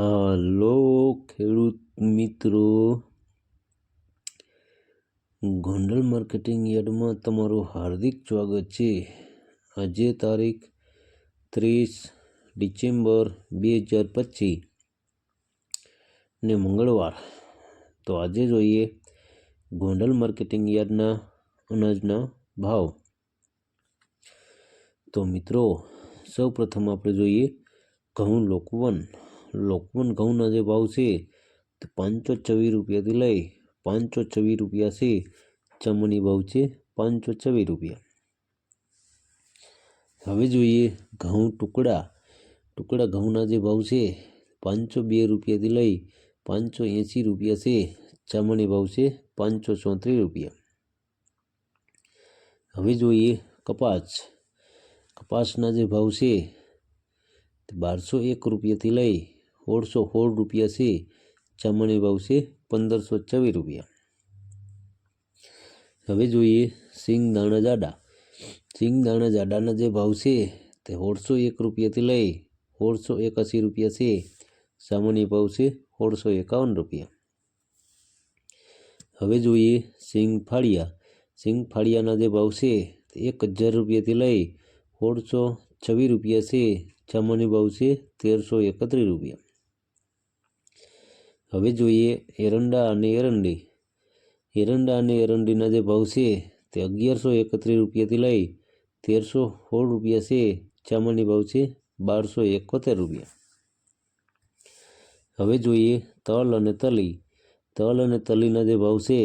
હાલો ખેડૂત મિત્રો. ગોંડલ માર્કેટિંગ યાર્ડમાં તમારું હાર્દિક સ્વાગત છે. આજે તારીખ ત્રીસ ડિસેમ્બર બે હજાર પચીસ ને મંગળવાર. તો આજે જોઈએ ગોંડલ માર્કેટિંગ યાર્ડના અનાજના ભાવ. તો મિત્રો સૌ પ્રથમ આપણે જોઈએ ઘઉં લોકવન. લોકવન ઘઉંના જે ભાવ છે, તે પાંચસો છવ્વીસ રૂપિયાથી લઈ પાંચસો છવ્વીસ રૂપિયા છે, ચમની ભાવ છે પાંચસો છવ્વીસ રૂપિયા. હવે જોઈએ ઘઉં ટુકડા. ટુકડા ઘઉંના જે ભાવ છે, પાંચસો બે રૂપિયાથી લઈ પાંચસો એંસી રૂપિયા છે, ચમની ભાવ છે પાંચસો ચોત્રીસ રૂપિયા. હવે જોઈએ કપાસ. કપાસના જે ભાવ છે બારસો એક રૂપિયાથી લઈ સોળસો સોળ રૂપિયા છે ચામડી ભાવ છે પંદરસો ચોવીસ રૂપિયા. હવે જોઈએ સિંગ દાણા જાડા. સિંગ દાણા જાડાના જે ભાવ છે તે સોળસો એક રૂપિયાથી લઈ સોળસો એકાસી રૂપિયા છે. સામાન્ય ભાવ છે સોળસો એકાવન રૂપિયા. હવે જોઈએ સિંગ ફાળિયા. સિંગ ફાળિયાના જે ભાવ છે તે એક હજાર રૂપિયાથી લઈ સોળસો છવ્વીસ રૂપિયા છે. સામાન્ય ભાવ છે તેરસો એકત્રીસ રૂપિયા. હવે જોઈએ એરંડા અને એરંડી. એરંડા અને એરંડીના જે ભાવ છે તે અગિયારસો એકત્રીસ રૂપિયાથી લઈ તેરસો સોળ રૂપિયા છે. ચામાની ભાવ છે બારસો એકોતેર રૂપિયા. હવે જોઈએ તલ અને તલી. તલ અને તલીના જે ભાવ છે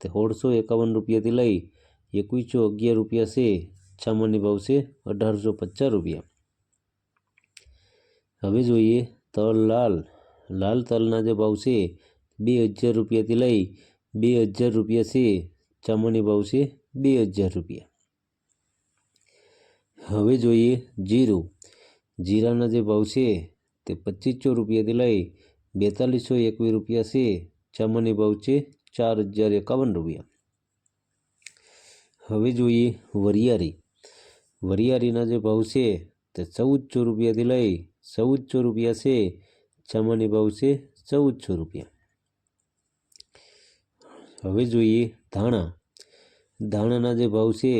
તે સોળસો એકાવન રૂપિયાથી લઈ એકવીસો અગિયાર રૂપિયા છે. સામાન્ય ભાવ છે અઢારસો પચાસ રૂપિયા. હવે જોઈએ તલ લાલ. લાલ તલના જે ભાવ છે, બે હજાર રૂપિયાથી લઈ બે હજાર રૂપિયા છે, ચામડી ભાવ છે, બે હજાર રૂપિયા. હવે જોઈએ જીરું. જીરાના જે ભાવ છે, તે પચીસો રૂપિયાથી લઈ બેતાલીસો એકવીસ રૂપિયા છે, ચામડી ભાવ છે, ચાર હજાર એકાવન રૂપિયા. હવે જોઈએ વરિયાળી. વરિયારીના જે ભાવ છે, તે ચૌદસો રૂપિયાથી લઈ ચૌદસો રૂપિયા છે સામાન્ય ભાવ છે ચૌદસો રૂપિયા. હવે જોઈએ ધાણા. ધાણાના જે ભાવ છે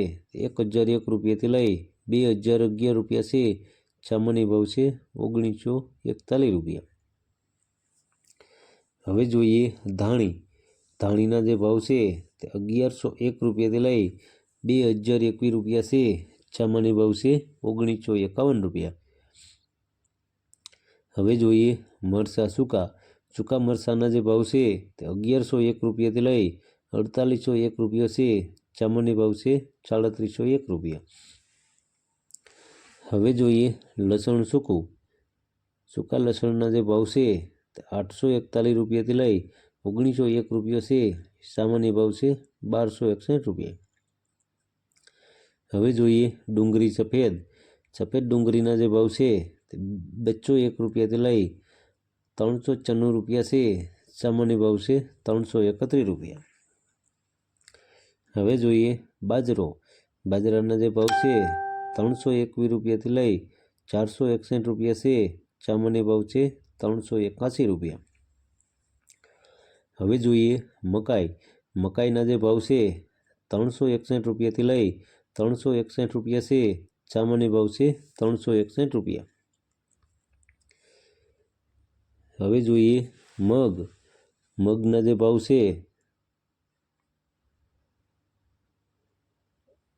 એક હજાર એક રૂપિયાથી લઈ બે હજાર અગિયાર રૂપિયા છે. ચામાની ભાવ છે ઓગણીસો એકતાલીસ રૂપિયા. હવે જોઈએ ધાણી. ધાણીના જે ભાવ છે તે અગિયારસો એક રૂપિયાથી લઈ બે હજાર એકવીસ રૂપિયા છે. ચામાની ભાવ છે ઓગણીસો એકાવન રૂપિયા. હવે જોઈએ મરચાં સૂકા. સૂકા મરચાંના જે ભાવ છે તે અગિયારસો એક રૂપિયાથી લઈ અડતાલીસો એક રૂપિયા છે. સામાન્ય ભાવ છે સાડત્રીસો એક રૂપિયા. હવે જોઈએ લસણ સૂકું. સૂકા લસણના જે ભાવ છે તે આઠસો એકતાલીસ રૂપિયાથી લઈ ઓગણીસો એક રૂપિયા છે. સામાન્ય ભાવ છે બારસો એકસઠ રૂપિયા. હવે જોઈએ ડુંગળી સફેદ. સફેદ ડુંગળીના જે ભાવ છે તે બસો એક રૂપિયાથી લઈ ત્રણસો ચન્નું રૂપિયા છે, સામાન્ય ભાવ છે ત્રણસો એકત્રીસ રૂપિયા. હવે જોઈએ બાજરો. બાજરાના જે ભાવ છે, ત્રણસો એકવીસ રૂપિયાથી લઈ ચારસો એકસઠ રૂપિયા છે, સામાન્ય ભાવ છે ત્રણસો એકાસી રૂપિયા. હવે જોઈએ મકાઈ. મકાઈના જે ભાવ છે, ત્રણસો એકસઠ રૂપિયાથી લઈ ત્રણસો એકસઠ રૂપિયા છે, સામાન્ય ભાવ છે ત્રણસો એકસઠ રૂપિયા. હવે જોઈએ મગ. મગના જે ભાવ છે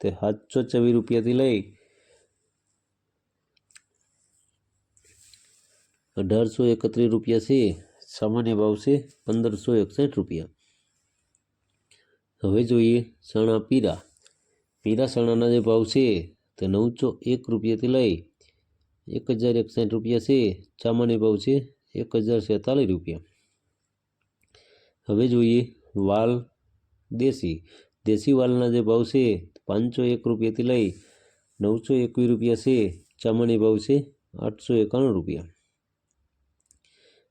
તે સાતસો ચોવીસ રૂપિયાથી લઈ અઢારસો એકત્રીસ રૂપિયા છે. સામાન્ય ભાવ છે પંદરસો એકસઠ રૂપિયા. હવે જોઈએ ચણા પીરા. પીરા ચણાના જે ભાવ છે તે નવસો એક રૂપિયાથી લઈ એક હજાર એકસઠ રૂપિયા છે. સામાન્ય ભાવ છે એક હજાર છેતાલીસ રૂપિયા. હવે જોઈએ વાલ દેશી. દેશી વાલના જે ભાવ છે, પાંચસો એક રૂપિયાથી લઈ નવસો એકવીસ રૂપિયા છે, ચામડી ભાવ છે, આઠસો એકાણું રૂપિયા.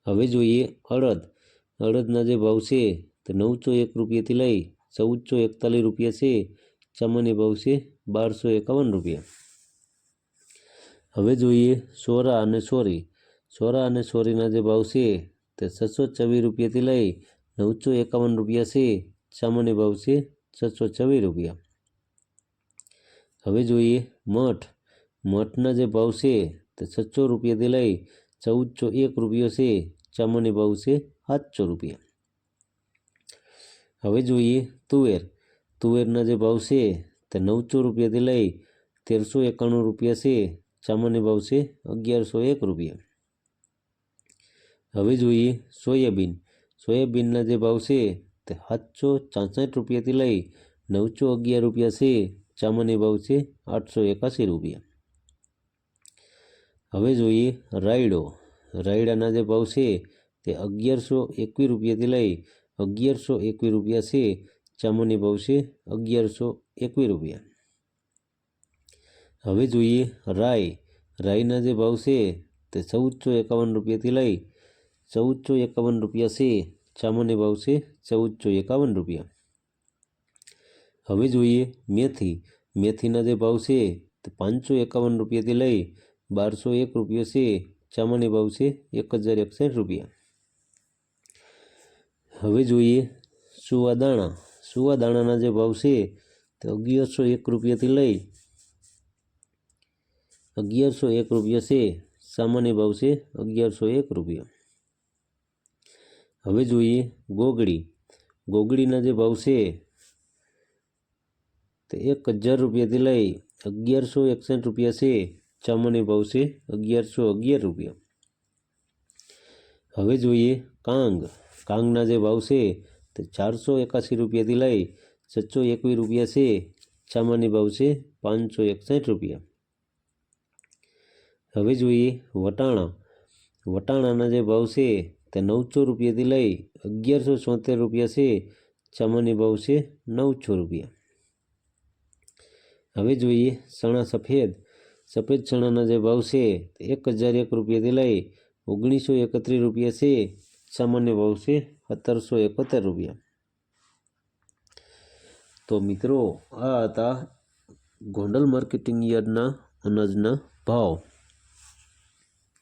હવે જોઈએ અડદ. અડદના જે ભાવ છે, તે નવસો એક રૂપિયાથી લઈ ચૌદસો એકતાલીસ રૂપિયા છે, ચામડી ભાવ છે, બારસો એકાવન રૂપિયા. હવે જોઈએ સોરા અને સોરી. ચોરા અને ચોરીના જે ભાવ છે તે છસો છવ્વીસ રૂપિયાથી લઈ નવસો એકાવન રૂપિયા છે, સામાન્ય ભાવ છે છસો છવ્વીસ રૂપિયા. હવે જોઈએ મઠ. મઠના જે ભાવ છે તે છસો રૂપિયાથી લઈ ચૌદસો એક રૂપિયો છે, સામાન્ય ભાવ છે સાતસો રૂપિયા. હવે જોઈએ તુવેર. તુવેરના જે ભાવ છે તે નવસો રૂપિયાથી લઈ તેરસો એકાણું રૂપિયા છે, સામાન્ય ભાવ છે અગિયારસો એક રૂપિયા. હવે જોઈએ સોયાબીન. સોયાબીનના જે ભાવ છે તે સાતસો ચાસઠ રૂપિયાથી લઈ નવસો અગિયાર રૂપિયા છે. સામાન્ય ભાવ છે આઠસો એકાસી રૂપિયા. હવે જોઈએ રાયડો. રાયડાના જે ભાવ છે તે અગિયારસો એકવીસ રૂપિયાથી લઈ અગિયારસો એકવીસ રૂપિયા છે. સામાન્ય ભાવ છે અગિયારસો એકવીસ રૂપિયા. હવે જોઈએ રાય રાયના જે ભાવ છે તે ચૌદસો એકાવન રૂપિયાથી લઈ ચૌદસો એકાવન રૂપિયા છે સામાન્ય ભાવ છે, ચૌદસો એકાવન રૂપિયા. હવે જોઈએ મેથી. મેથીના જે ભાવ છે, તે પાંચસો એકાવન રૂપિયાથી લઈ બારસો એક રૂપિયો છે સામાન્ય ભાવ છે, એક હજાર એકસઠ રૂપિયા. હવે જોઈએ સુવાદાણા સુવાદાણાના દાણાના જે ભાવ છે, તે અગિયારસો એક રૂપિયાથી લઈ અગિયારસો એક રૂપિયા છે સામાન્ય ભાવ છે, અગિયારસો એક રૂપિયા. હવે જોઈએ ગોગડી. ગોગડીના જે ભાવ છે તે એક હજાર રૂપિયાથી લઈ અગિયારસો એકસઠ રૂપિયા છે. સામાન્ય ભાવ છે અગિયારસો અગિયાર રૂપિયા. હવે જોઈએ કાંગ. કાંગના જે ભાવ છે તે ચારસો એકાસી રૂપિયાથી લઈ છસો એકવીસ રૂપિયા છે. સામાન્ય ભાવ છે પાંચસો એકસઠ રૂપિયા. હવે જોઈએ વટાણા. વટાણાના જે ભાવ છે તે નવસો રૂપિયાથી લઈ અગિયારસો છોતેર રૂપિયા છે. સામાન્ય ભાવ છે, નવસો રૂપિયા. હવે જોઈએ ચણા સફેદ. સફેદ ચણાના જે ભાવ છે એક હજાર એક રૂપિયાથી લઈ ઓગણીસો એકત્રીસ રૂપિયા છે. સામાન્ય ભાવ છે, સત્તરસો એકોતેર રૂપિયા. તો મિત્રો, આ હતા ગોંડલ માર્કેટિંગ યાર્ડના અનાજના ભાવ.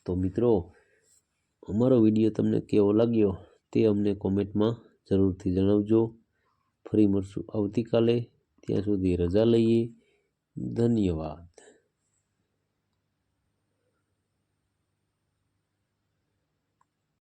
તો મિત્રો અમારો વીડિયો તમને કેવો લાગ્યો તે અમને કોમેન્ટમાં જરૂરથી જણાવજો. ફરી મળશું આવતીકાલે. ત્યાં સુધી રજા લઈએ. ધન્યવાદ.